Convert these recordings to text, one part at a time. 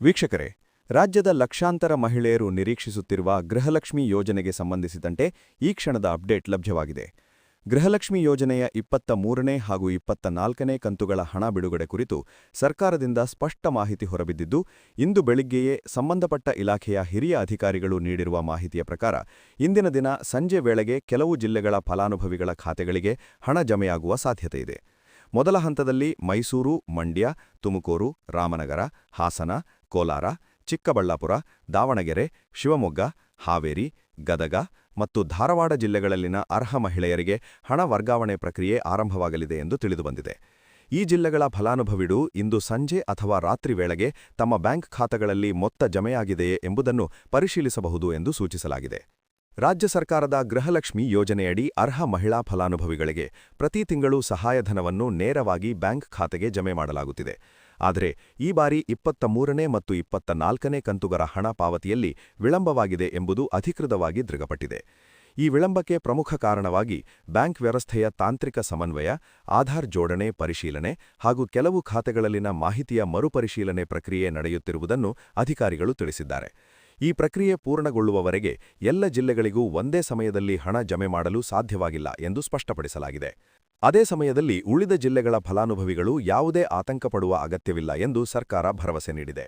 ವೀಕ್ಷಕರೇ, ರಾಜ್ಯದ ಲಕ್ಷಾಂತರ ಮಹಿಳೆಯರು ನಿರೀಕ್ಷಿಸುತ್ತಿರುವ ಗೃಹಲಕ್ಷ್ಮಿ ಯೋಜನೆಗೆ ಸಂಬಂಧಿಸಿದಂತೆ ಈ ಕ್ಷಣದ ಅಪ್ಡೇಟ್ ಲಭ್ಯವಾಗಿದೆ. ಗೃಹಲಕ್ಷ್ಮಿ ಯೋಜನೆಯ ಇಪ್ಪತ್ತ ಮೂರನೇ ಹಾಗೂ ಇಪ್ಪತ್ತ ನಾಲ್ಕನೇ ಕಂತುಗಳ ಹಣ ಬಿಡುಗಡೆ ಕುರಿತು ಸರ್ಕಾರದಿಂದ ಸ್ಪಷ್ಟ ಮಾಹಿತಿ ಹೊರಬಿದ್ದಿದ್ದು, ಇಂದು ಬೆಳಿಗ್ಗೆಯೇ ಸಂಬಂಧಪಟ್ಟ ಇಲಾಖೆಯ ಹಿರಿಯ ಅಧಿಕಾರಿಗಳು ನೀಡಿರುವ ಮಾಹಿತಿಯ ಪ್ರಕಾರ, ಇಂದಿನ ದಿನ ಸಂಜೆ ವೇಳೆಗೆ ಕೆಲವು ಜಿಲ್ಲೆಗಳ ಫಲಾನುಭವಿಗಳ ಖಾತೆಗಳಿಗೆ ಹಣ ಜಮೆಯಾಗುವ ಸಾಧ್ಯತೆಯಿದೆ ಮೊದಲ ಹಂತದಲ್ಲಿ ಮೈಸೂರು, ಮಂಡ್ಯ, ತುಮಕೂರು, ರಾಮನಗರ, ಹಾಸನ ಕೋಲಾರ, ಚಿಕ್ಕಬಳ್ಳಾಪುರ, ದಾವಣಗೆರೆ, ಶಿವಮೊಗ್ಗ, ಹಾವೇರಿ, ಗದಗ ಮತ್ತು ಧಾರವಾಡ ಜಿಲ್ಲೆಗಳಲ್ಲಿನ ಅರ್ಹ ಮಹಿಳೆಯರಿಗೆ ಹಣ ವರ್ಗಾವಣೆ ಪ್ರಕ್ರಿಯೆ ಆರಂಭವಾಗಲಿದೆ ಎಂದು ತಿಳಿದುಬಂದಿದೆ. ಈ ಜಿಲ್ಲೆಗಳ ಫಲಾನುಭವಿಡು ಇಂದು ಸಂಜೆ ಅಥವಾ ರಾತ್ರಿ ವೇಳೆಗೆ ತಮ್ಮ ಬ್ಯಾಂಕ್ ಖಾತೆಗಳಲ್ಲಿ ಮೊತ್ತ ಜಮೆಯಾಗಿದೆಯೇ ಎಂಬುದನ್ನು ಪರಿಶೀಲಿಸಬಹುದು ಎಂದು ಸೂಚಿಸಲಾಗಿದೆ. ರಾಜ್ಯ ಸರ್ಕಾರದ ಗೃಹಲಕ್ಷ್ಮಿ ಯೋಜನೆಯಡಿ ಅರ್ಹ ಮಹಿಳಾ ಫಲಾನುಭವಿಗಳಿಗೆ ಪ್ರತಿ ತಿಂಗಳು ಸಹಾಯಧನವನ್ನು ನೇರವಾಗಿ ಬ್ಯಾಂಕ್ ಖಾತೆಗೆ ಜಮೆ ಮಾಡಲಾಗುತ್ತಿದೆ. ಆದರೆ ಈ ಬಾರಿ ಇಪ್ಪತ್ತ ಮೂರನೇ ಮತ್ತು ಇಪ್ಪತ್ತ ನಾಲ್ಕನೇ ಕಂತುಗರ ಹಣ ಪಾವತಿಯಲ್ಲಿ ವಿಳಂಬವಾಗಿದೆ ಎಂಬುದು ಅಧಿಕೃತವಾಗಿ ದೃಢಪಟ್ಟಿದೆ. ಈ ವಿಳಂಬಕ್ಕೆ ಪ್ರಮುಖ ಕಾರಣವಾಗಿ ಬ್ಯಾಂಕ್ ವ್ಯವಸ್ಥೆಯ ತಾಂತ್ರಿಕ ಸಮನ್ವಯ, ಆಧಾರ್ ಜೋಡಣೆ ಪರಿಶೀಲನೆ ಹಾಗೂ ಕೆಲವು ಖಾತೆಗಳಲ್ಲಿನ ಮಾಹಿತಿಯ ಮರುಪರಿಶೀಲನೆ ಪ್ರಕ್ರಿಯೆ ನಡೆಯುತ್ತಿರುವುದನ್ನು ಅಧಿಕಾರಿಗಳು ತಿಳಿಸಿದ್ದಾರೆ. ಈ ಪ್ರಕ್ರಿಯೆ ಪೂರ್ಣಗೊಳ್ಳುವವರೆಗೆ ಎಲ್ಲ ಜಿಲ್ಲೆಗಳಿಗೂ ಒಂದೇ ಸಮಯದಲ್ಲಿ ಹಣ ಜಮೆ ಮಾಡಲು ಸಾಧ್ಯವಾಗಿಲ್ಲ ಎಂದು ಸ್ಪಷ್ಟಪಡಿಸಲಾಗಿದೆ. ಅದೇ ಸಮಯದಲ್ಲಿ ಉಳಿದ ಜಿಲ್ಲೆಗಳ ಫಲಾನುಭವಿಗಳು ಯಾವುದೇ ಆತಂಕಪಡುವ ಅಗತ್ಯವಿಲ್ಲ ಎಂದು ಸರ್ಕಾರ ಭರವಸೆ ನೀಡಿದೆ.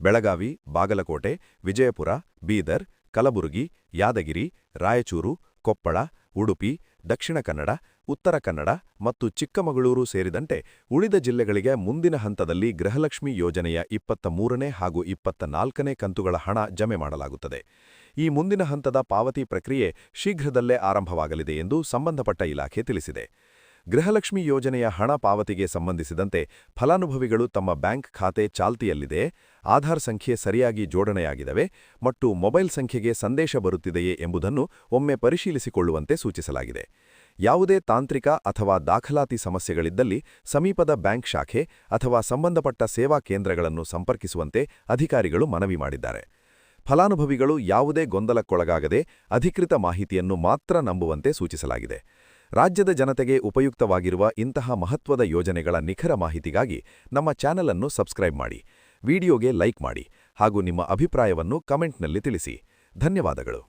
ಬೆಳಗಾವಿ, ಬಾಗಲಕೋಟೆ, ವಿಜಯಪುರ, ಬೀದರ್, ಕಲಬುರಗಿ, ಯಾದಗಿರಿ, ರಾಯಚೂರು, ಕೊಪ್ಪಳ, ಉಡುಪಿ, ದಕ್ಷಿಣ ಕನ್ನಡ, ಉತ್ತರ ಕನ್ನಡ ಮತ್ತು ಚಿಕ್ಕಮಗಳೂರು ಸೇರಿದಂತೆ ಉಳಿದ ಜಿಲ್ಲೆಗಳಿಗೆ ಮುಂದಿನ ಹಂತದಲ್ಲಿ ಗೃಹಲಕ್ಷ್ಮಿ ಯೋಜನೆಯ ಇಪ್ಪತ್ತ ಮೂರನೇ ಹಾಗೂ ಇಪ್ಪತ್ತ ನಾಲ್ಕನೇ ಕಂತುಗಳ ಹಣ ಜಮೆ ಮಾಡಲಾಗುತ್ತದೆ. ಈ ಮುಂದಿನ ಹಂತದ ಪಾವತಿ ಪ್ರಕ್ರಿಯೆ ಶೀಘ್ರದಲ್ಲೇ ಆರಂಭವಾಗಲಿದೆ ಎಂದು ಸಂಬಂಧಪಟ್ಟ ಇಲಾಖೆ ತಿಳಿಸಿದೆ. ಗೃಹಲಕ್ಷ್ಮಿ ಯೋಜನೆಯ ಹಣ ಪಾವತಿಗೆ ಸಂಬಂಧಿಸಿದಂತೆ ಫಲಾನುಭವಿಗಳು ತಮ್ಮ ಬ್ಯಾಂಕ್ ಖಾತೆ ಚಾಲ್ತಿಯಲ್ಲಿದೆ, ಆಧಾರ್ ಸಂಖ್ಯೆ ಸರಿಯಾಗಿ ಜೋಡಣೆಯಾಗಿದವೆ ಮತ್ತು ಮೊಬೈಲ್ ಸಂಖ್ಯೆಗೆ ಸಂದೇಶ ಬರುತ್ತಿದೆಯೇ ಎಂಬುದನ್ನು ಒಮ್ಮೆ ಪರಿಶೀಲಿಸಿಕೊಳ್ಳುವಂತೆ ಸೂಚಿಸಲಾಗಿದೆ. ಯಾವುದೇ ತಾಂತ್ರಿಕ ಅಥವಾ ದಾಖಲಾತಿ ಸಮಸ್ಯೆಗಳಿದ್ದಲ್ಲಿ ಸಮೀಪದ ಬ್ಯಾಂಕ್ ಶಾಖೆ ಅಥವಾ ಸಂಬಂಧಪಟ್ಟ ಸೇವಾ ಕೇಂದ್ರಗಳನ್ನು ಸಂಪರ್ಕಿಸುವಂತೆ ಅಧಿಕಾರಿಗಳು ಮನವಿ ಮಾಡಿದ್ದಾರೆ. ಫಲಾನುಭವಿಗಳು ಯಾವುದೇ ಗೊಂದಲಕ್ಕೊಳಗಾಗದೆ ಅಧಿಕೃತ ಮಾಹಿತಿಯನ್ನು ಮಾತ್ರ ನಂಬುವಂತೆ ಸೂಚಿಸಲಾಗಿದೆ. ರಾಜ್ಯದ ಜನತೆಗೆ ಉಪಯುಕ್ತವಾಗಿರುವ ಇಂತಹ ಮಹತ್ವದ ಯೋಜನೆಗಳ ನಿಖರ ಮಾಹಿತಿಗಾಗಿ ನಮ್ಮ ಚಾನೆಲ್ ಅನ್ನು ಸಬ್ಸ್ಕ್ರೈಬ್ ಮಾಡಿ, ವಿಡಿಯೋಗೆ ಲೈಕ್ ಮಾಡಿ ಹಾಗೂ ನಿಮ್ಮ ಅಭಿಪ್ರಾಯವನ್ನು ಕಮೆಂಟ್ನಲ್ಲಿ ತಿಳಿಸಿ. ಧನ್ಯವಾದಗಳು.